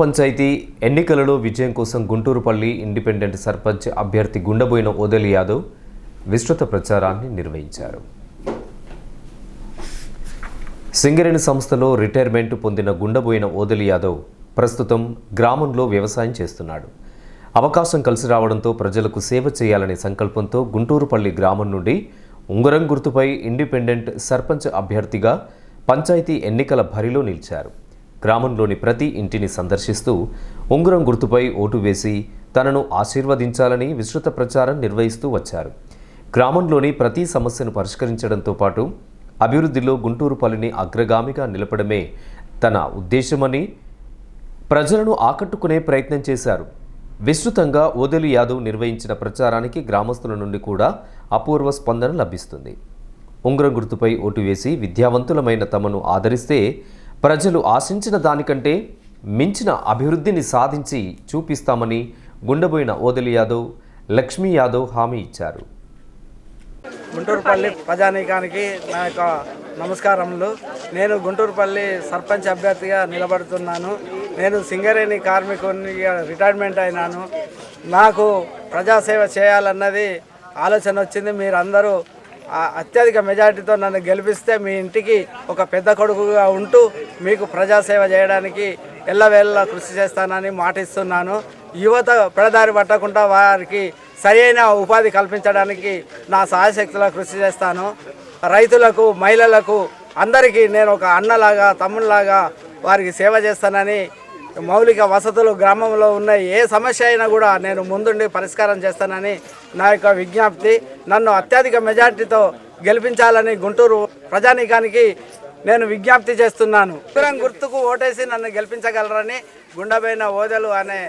పంచాయతీ ఎన్నికలలో విజయం కోసం గుంటూరుపల్లి ఇండిపెండెంట్ సర్పంచ్ అభ్యర్థి గుండబోయిన ఓదలి యాదవ్ విస్తృత ప్రచారాన్ని నిర్వహించారు. సింగరేణి సంస్థలో రిటైర్మెంట్ పొందిన గుండబోయిన ఓదలి యాదవ్ ప్రస్తుతం గ్రామంలో వ్యవసాయం చేస్తున్నాడు. అవకాశం కలిసి రావడంతో ప్రజలకు సేవ చేయాలనే సంకల్పంతో గుంటూరుపల్లి గ్రామం నుండి ఉంగరం గుర్తుపై ఇండిపెండెంట్ సర్పంచ్ అభ్యర్థిగా పంచాయతీ ఎన్నికల బరిలో నిలిచారు. గ్రామంలోని ప్రతి ఇంటిని సందర్శిస్తూ ఉంగరం గుర్తుపై ఓటు వేసి తనను ఆశీర్వదించాలని విస్తృత ప్రచారం నిర్వహిస్తూ వచ్చారు. గ్రామంలోని ప్రతి సమస్యను పరిష్కరించడంతో పాటు అభివృద్ధిలో గుంటూరుపల్లిని అగ్రగామిగా నిలపడమే తన ఉద్దేశమని ప్రజలను ఆకట్టుకునే ప్రయత్నం చేశారు. విస్తృతంగా ఓదెలు యాదవ్ నిర్వహించిన ప్రచారానికి గ్రామస్తుల నుండి కూడా అపూర్వ స్పందన లభిస్తుంది. ఉంగరం గుర్తుపై ఓటు వేసి విద్యావంతులమైన తమను ఆదరిస్తే ప్రజలు ఆశించిన దానికంటే మించిన అభివృద్ధిని సాధించి చూపిస్తామని గుండెబోయిన ఓదలి యాదవ్ లక్ష్మీ యాదవ్ హామీ ఇచ్చారు. గుంటూరుపల్లి ప్రజానీకానికి నా యొక్క నమస్కారములు. నేను గుంటూరుపల్లి సర్పంచ్ అభ్యర్థిగా నిలబడుతున్నాను. నేను సింగరేణి కార్మికునిగా రిటైర్మెంట్ అయినాను. నాకు ప్రజాసేవ చేయాలన్నది ఆలోచన వచ్చింది. మీరందరూ అత్యధిక మెజారిటీతో నన్ను గెలిపిస్తే మీ ఇంటికి ఒక పెద్ద కొడుకుగా ఉంటూ మీకు ప్రజాసేవ చేయడానికి ఎల్లవేళలా కృషి చేస్తానని మాటిస్తున్నాను. యువత పెడదారి పట్టకుండా వారికి సరైన ఉపాధి కల్పించడానికి నా సహాయశక్తుల కృషి చేస్తాను. రైతులకు మహిళలకు అందరికీ నేను ఒక అన్నలాగా తమ్ముళ్ళలాగా వారికి సేవ చేస్తానని మౌలిక వసతులు గ్రామంలో ఉన్న ఏ సమస్య అయినా కూడా నేను ముందుండి పరిష్కారం చేస్తానని నా యొక్క విజ్ఞప్తి. నన్ను అత్యధిక మెజార్టీతో గెలిపించాలని గుంటూరు ప్రజానీకానికి నేను విజ్ఞప్తి చేస్తున్నాను. ఉత్తరం గుర్తుకు ఓటేసి నన్ను గెలిపించగలరని గుండెబైన ఓదెలు అనే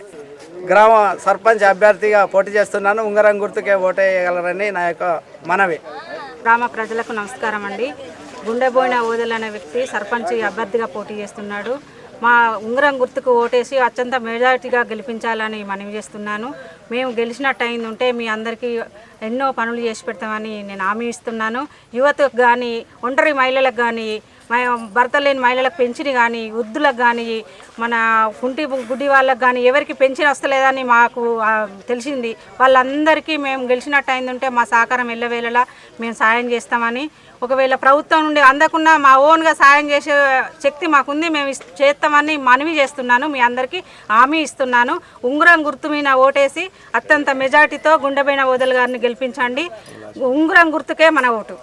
గ్రామ సర్పంచ్ అభ్యర్థిగా పోటీ చేస్తున్నాను. ఉంగరం గుర్తుకే ఓటేయగలరని నా యొక్క మనవి. గ్రామ ప్రజలకు నమస్కారం అండి. గుండెబోయిన ఓదలు అనే వ్యక్తి సర్పంచ్ అభ్యర్థిగా పోటీ చేస్తున్నాడు. మా ఉంగరం గుర్తుకు ఓటేసి అత్యంత మెజారిటీగా గెలిపించాలని మనవి చేస్తున్నాను. మేము గెలిచినట్టు అయింది ఉంటే మీ అందరికీ ఎన్నో పనులు చేసి పెడతామని నేను హామీ ఇస్తున్నాను. యువతకు కానీ ఒంటరి మహిళలకు కానీ భర్త లేని మహిళలకు పెంచిన కానీ వృద్ధులకు కానీ మన కుంటి గుడ్డి వాళ్ళకి కానీ ఎవరికి పెంచిన వస్తలేదని మాకు తెలిసింది. వాళ్ళందరికీ మేము గెలిచినట్టు అయిందంటే మా సహకారం ఎల్లవేళలా మేము సాయం చేస్తామని. ఒకవేళ ప్రభుత్వం నుండి అందకుండా మా ఓన్గా సాయం చేసే శక్తి మాకుంది మేము చేస్తామని మనవి చేస్తున్నాను. మీ అందరికీ హామీ ఇస్తున్నాను. ఉంగరం గుర్తు మీద ఓటేసి అత్యంత మెజార్టీతో గుండెబైన ఓదల్ గారిని గెలిపించండి. ఉంగరం గుర్తుకే మన ఓటు.